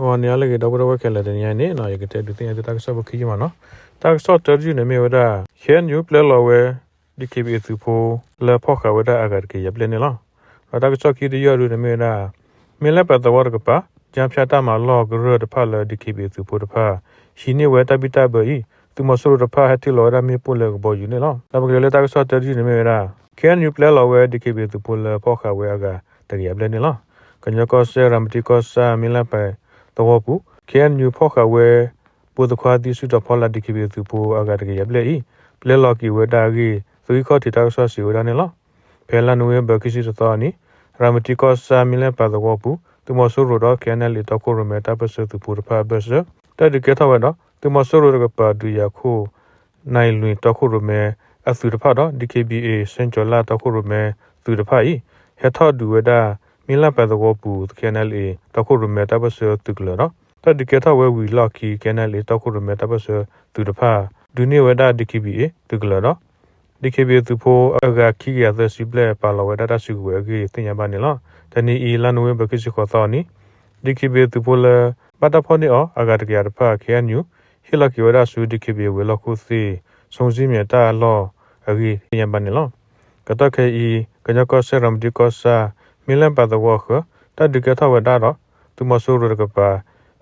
ဟောနေရလေတော့ဘရဝခဲလေတဲ့ညနေနော်ရကတဲ့တဲ့တဲ့တက်ဆော့ဘခီမနော်တက်ဆော့တော်ဂျူနေမေဝဒါဟဲနျူပလလောဝဲဒီကေဘီသူဖိုလေဖောခဝဒါအဂတ်ကေယပလနေလားတက်ဆော့ခီဒီရရူနေမေဒါမင်းလည်းပတ်တော်ကပါကြံဖြတ်တာမှာလောဂရဒဖလာဒီကေဘီသူဖိုတဖာရှိနေဝဲတပိတဘီသူမဆိုးရဖာဟတီလောရမေပိုလေဘောယူနေလားဒါဘကလေ တက်ဆော့တော်ဂျူနေမေဒါခဲနျူပလလောဝဲဒီကေဘီသူဖိုလေဖောခဝဲအဂတကေယပလနေလားကညကောဆရမ်တီကောဆာမင်းလည်းပဲတော့ဘူး KN New Phokha we bu the khwa ti su to phola dikhibe tu po aga de ya ple i ple lo ki we da gi thui kho ti ta so si we da ne lo phela nu we ba ki si to ni ramati ko sa mi le pa do pu tu mo so ro do KN le to ko ro me ta pa so tu pu pa ba so ta de ke tha we do tu mo so ro ga pa du ya kho nai lwin to ko ro me a su de pha do DKBA စင်ကျော်လာ to ko ro me tu de pha i he tho du we da မင်းလာပါတော့ပူ KNLA တခုရမေတဘဆတုကလတော့တဒီကထဝဲဝီလော်ကီ KNLA တခုရမေတဘဆတူတဖာဒုနေဝဒ DKBA တုကလတော့ DKBA သူဖိုအဂါခီရသစီပလေပါလဝဒတာစုဝဲကြီးတင်ရပါနေလားတနီအီလန်ဝဲဘကိစခေါ်တော်နီ DKBA သူဖိုလပတာဖောနီအောအဂါတကရဖာ KNU ဟီလကီဝဒဆူ DKBA ဝဲလောက်ခုစီစုံစည်းမြတာလောအကြီးတင်ရပါနေလားကတခဲဤကညကောဆရမ်ဒီကောဆာ မီလန်ပါတဝခတဒကထဝဒါတော့သူမဆိုးရကပါ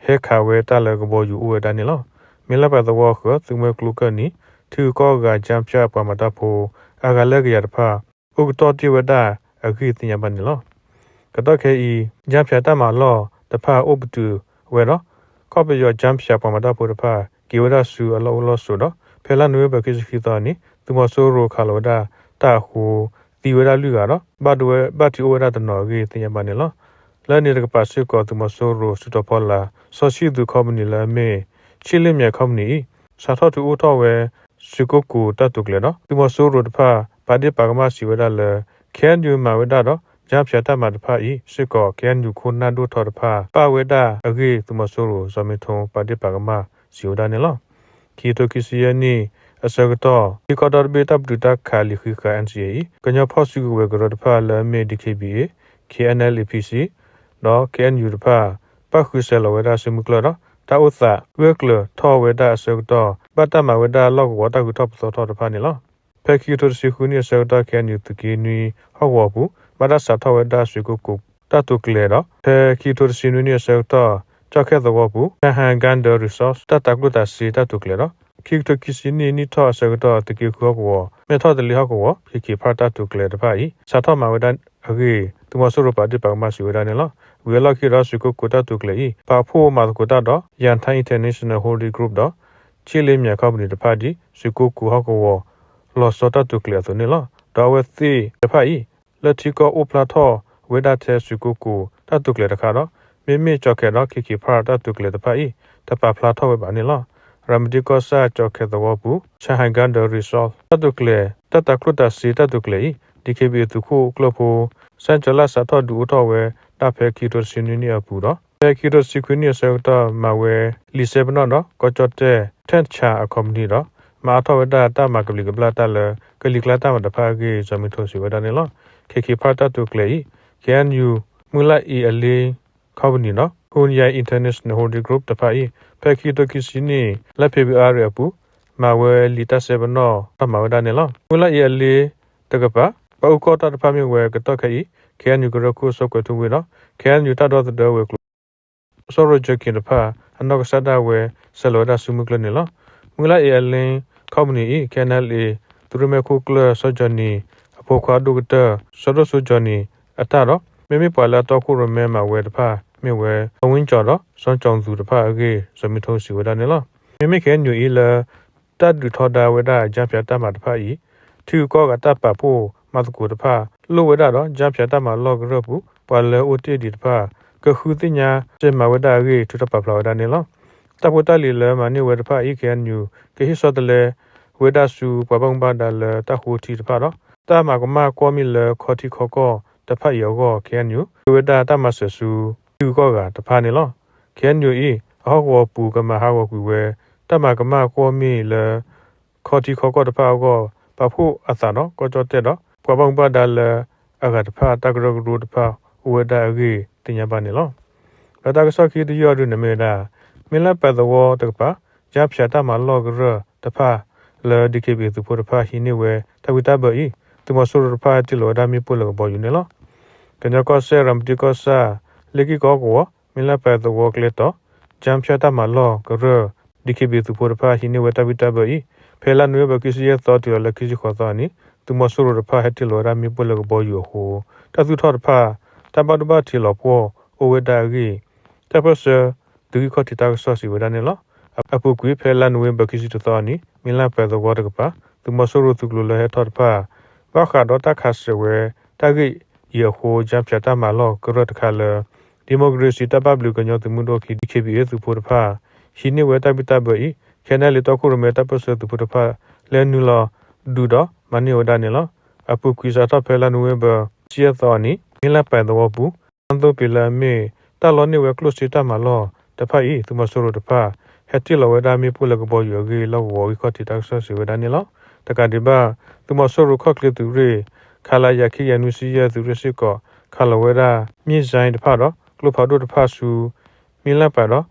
ဟေခါဝဲတလည်းကဘောယူဦးဒါနေလောမီလန်ပါတဝခသူမကလုကနီသူကောကဂျမ်ချပမတဖိုအဂလက်ရဖာဥကတော်တိဝဒအခိတင်ယပနေလောကတော့ခဲဤဂျမ်ဖြတ်တမလောတဖာဥပတူဝဲတော့ကောပယောဂျမ်ဖြတ်ပမတဖိုတဖာကေဝဒဆူအလောလောဆိုတော့ဖဲလာနွေဘကိစခိတော်နီသူမဆိုးရခါလောဒတာဟူ တီဝရလူကတော့ဘတ်ဝဲဘတ်တီဝရတနော်ကြီးတင်ရပါနေလောလဲနေတဲ့ကပါစစ်ကောသူမဆိုးရစတပေါ်လာဆောရှိသူကော်မနီလာမေချီလင်းမြကော်မနီစာထောတူဦးတော်ဝဲစုကုကူတတ်တုကလေနော်သူမဆိုးရတဖာဘာဒီပါကမရှိဝရလဲခဲန်ယူမဝဒတော့ဂျာဖြတ်တမတဖာဤစစ်ကောခဲန်ယူခုနာဒုထော်တဖာပဝေဒအဂေသူမဆိုးရဇမီထုံပါဒီပါကမရှိဝဒနေလောခီတိုကီစီယနီ အစကတော့ဒီကတော်ဘေတပ်ဒူတာခါလီခိခ NCA ကညဖော့စုဝေကရတဖာလမေ DKBA KNLPC နော် KNU တဖာပခုဆလဝဒစမှုကလတော့တာဥသဝေကလထောဝေဒအစကတော့ပတ္တမဝေဒလောက်ဝတကုထောပသောထောတဖာနေလောဖက်ခီတိုစီခုနီဆကတော့ KNU တကီနွီဟောဝဘူးမဒဆာထောဝေဒဆွေကုကုတတုကလေတော့ဖက်ခီတိုစီနွီနီဆကတော့ကြောက်ခဲ့တော့ဘူးဟန်ဂန်ဒရီဆော့တတကုတစီတတုကလေတော့ ခိကတကိစီနီနီထောဆကတော့တကီခောကောမေထောတလီဟောကောခိခိဖာတာတုကလေတဖာဤစာထောမဝဒအဂေသူမဆိုရပါတိပါမစီဝဒနေလောဝေလခိရစုကိုကိုတာတုကလေပါဖို့မာကိုတာတော့ယန်ထိုင်း international holding group တော့ချီလေးမြကောက်ပဏီတဖာဒီစုကိုကူဟောကောလောစတာတုကလေဆိုနေလောဒါဝဲသီတဖာဤလက်တီကောအိုပလာထောဝေဒတဲ့စုကိုကူတတုကလေတခါတော့မိမိကြောက်ခဲ့တော့ခိခိဖာတာတုကလေတဖာဤတပဖလာထောဝဲပါနေလော ရမဒီကောစာကြောက်ခဲ့တော့ဘူးချဟန်ကန်ဒရီဆော့တတုကလေတတကလုတစီတတုကလေဒီကေဘီတုခုကလဖိုစန်ဂျလာစာတော့ဒူတော့ဝဲတဖဲကီတိုစင်းနီအပူတော့ဖဲကီတိုစီခွနီဆောတော့မဝဲလီဆေဘနော်တော့ကောချတ်တဲ့ထန်ချာအကွန်နီတော့မာထောဝဒတာမကလီကပလာတလကလီကလာတာမတဖာကေဇမီထိုစီဝဒနေလောခေခေဖာတာတုကလေကန်ယူမူလာအီအလီခေါပနီနော်ခုန်ရိုင် international holding group တဖာဤ ဖဲကီတိုကီစီနီလက်ဖေဘအားရပူမဝဲလီတာဆေဘနော်တမဝဒနေလောမူလာအီအလီတကပါပအုကောတာတဖာမြဝဲကတော့ခေခဲန်ယူကရခုဆော့ကွတူဝေနော်ခဲန်ယူတာတော့တဲ့ဝဲကဆောရဂျကင်တဖာအနောက်ကဆဒဝဲဆလောဒါဆုမကလနေလောမူလာအီအလင်းကော်မနီကန်နယ်လီသူရမေခုကလဆောဂျနီအဖို့ခွာဒုကတဆောရဆုဂျနီအတာတော့မိမိပွာလာတော့ခုရမဲမှာဝဲတဖာ မြဝဲအဝင်းကျော်တော့စောကြောင်သူတဖာအကေဇမီထုံးစီဝဒနေလောမိမိခဲညူအီလာတတ်ဒူထော်ဒါဝဲဒါဂျပ်ပြတ်တမှာတဖာဤသူကောကတပ်ပဖို့မတ်ကူတဖာလိုဝဲဒါတော့ဂျပ်ပြတ်တမှာလော့ဂရပူပွာလဲအိုတီဒီတဖာကခုတိညာစေမဝဲဒါကေထူတပပလာဝဒနေလောတပတလီလဲမနိဝဲတဖာဤခဲညူကေဟိစောတလဲဝဲဒါစုပပန်းပါဒါလဲတခုတီတဖာတော့တာမကမကောမီလဲခေါတီခေါကောတဖတ်ယောကောခဲညူဝဲဒါတမဆဆူ သူကောကတဖာနေလောခဲညူဤအဟောကောပူကမဟာဝကူဝဲတမကမကောမီလဲခေါတီခေါကောတဖာကောပဖို့အသနော်ကောကြောတဲ့တော့ပပန်းပါဒါလဲအကတဖာတကရဂရုတဖာဝဲဒါအေတင်ညာပါနေလောပတာကဆော့ခီတယောဒုနမေဒါမင်းလပတ်တော်တကပါဂျပ်ဖြာတာမလောကရတဖာလေဒီကေဘီသူဖို့တဖာဟိနေဝဲတဝိတဘီသူမဆိုရဖာတီလိုဒါမီပုလောဘောယူနေလောကညကောဆဲရမ်တီကောဆာ လေကီကောကောမင်းလပတ်တော်ကလေတော့ဂျမ်ဖြာတာမလောကရဒီကေဘီသူဖို့တဖာဟိနေဝဲတဝိတဘီဖဲလာနွေဘကိစီယသောတီလကိစီခေါ်သောနီသူမဆိုရဖာဟတီလိုဒါမီပုလောဘောယူဟိုတသူထောတဖာတဘဒဘတီလောပေါ်အိုဝဒါဂီတပစဒူခေါတီတာဆောစီဝဒနေလောအပုကွေဖဲလန်ဝင်းဘကိစီတသောနီမီလာပဲသောဝတ်ကပါသူမဆိုရသူကလိုလဲထောတဖာဘာခါဒတာခါဆွေတဂိယဟိုဂျမ်ပြတာမလောကရတခါလ ဒီမိုကရေစီတပဘလူကညောသူမှုတို့ခိဒီခေဘီသူဖို့တဖာရှိနေဝဲတပိတဘီခဲနယ်လီတော့ခုရမဲတပစသူဖို့တဖာလဲနူလာဒူတော့မနီဝဒနေလောအပုကွေစာတော့ဖဲလန်ဝင်းဘချီယသောနီမီလာပဲသောဘူးအန်တိုပီလာမေတာလောနေဝဲကလုစီတာမလောတဖာဤသူမဆိုရတဖာဟက်တီလဝဲဒါမီပူလကဘောယောဂီလောဝဝီခတိတက်ဆစီဝဒနေလောတကဒီဘာသူမဆိုရခကလတူရေခလာယခိယနုစီယသူရစီကောခလဝဲဒါမြေဆိုင်တဖာတော့ ကလုဖာဒိုတဖာဆူမီလာပါတော့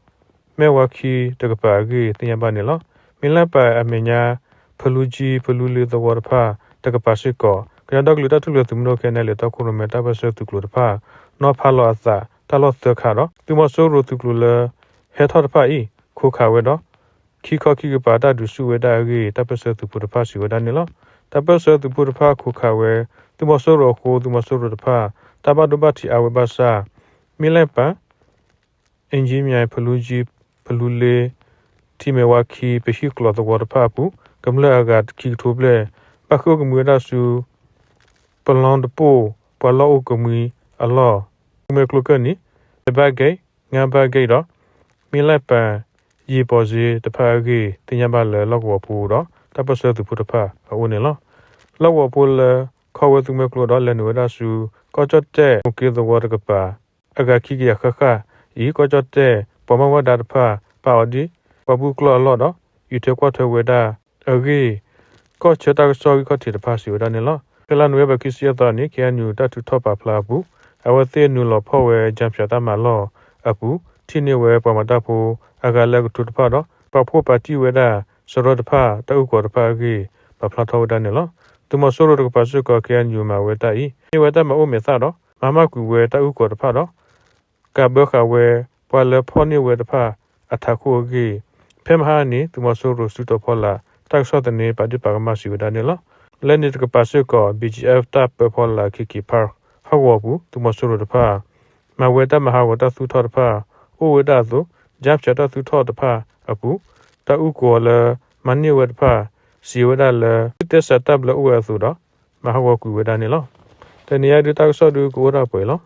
မဲဝခီတကပါဂီတင်ယပါနေလောမီလာပါအမညာဖလူကြီးဖလူလီသဝရဖာတကပါစီကောကရတော့ကလူတထုလသူမလို့ခဲနေလေတော့ခုရမတာပါဆသူကလူတဖာနော်ဖာလောအသာတလောသခါတော့သူမဆိုးရသူကလူလေဟဲထော်တဖာဤခိုခါဝဲတော့ခီခခီကပါတာဒုစုဝဲတာကြီးတပစသူပူတဖာစီဝဒနေလောတပစသူပူတဖာခိုခါဝဲသူမဆိုးရခိုသူမဆိုးရတဖာတဘဒဘတီအဝဘဆာ မီလဲပအင်ဂျီမြိုင်ဖလူဂျီဖလူလေတီမေဝါခီပရှိကလောတဝရဖာပူကမလာဂတ်ခီထိုဘလေပခုကမွေဒါဆူပလန်ဒပိုပလောကမီအလောမေကလကနီဘဂေငါဘဂေတော့မီလက်ပန်ရေပေါ်စီတဖာကြီးတင်ရပါလေလောက်ဝပူတော့တပစသူဖုတဖာအိုနေလောလောက်ဝပူလေခေါ်ဝသူမကလတော့လည်းနွေဒါဆူကောချတ်တဲ့မကေသဝရကပါ အဂခိကရခခဤကောချတ်တဲ့ပမဝဒါတဖာပါဝဒီပပူကလောလောတော့ယူ te kwa te weda agi ko cheta so ko ti de pasi weda ne lo kala nwe ba kisiya ta ni kya nyu ta tu thopa phla bu awa the nu lo pho we jam pya ta ma lo apu ti ne we pa ma ta phu aga la tu ta pha do pa pho pa ti we da so ro ta pha ta u ko ta pha gi pa phla tho da ne lo tu mo so ro ta pa su ko kya nyu ma we ta i ni we ta ma o me sa do ma ma ku we ta u ko ta pha do ka ba kha we pa le pho ni we ta pha a tha khu gi ဖဲမဟာနီသူမဆိုရစုတော့ဖောလာတက်ဆော့တဲ့နေပါဒီပါကမရှိဝဒနေလောလဲနေတကပါဆွကော BGF တပ်ပဖောလာခိခိပါဟောဝဘူးသူမဆိုရတဖာမဝေတမဟာဝတသုထောတဖာဥဝဒသုဂျပ်ချတသုထောတဖာအပူတဥကောလမနိဝတဖာစီဝဒလတက်စတပ်လဥဝသုတော့မဟာဝကူဝဒနေလောတနေရဒီတက်ဆော့ဒူကိုရပွဲလော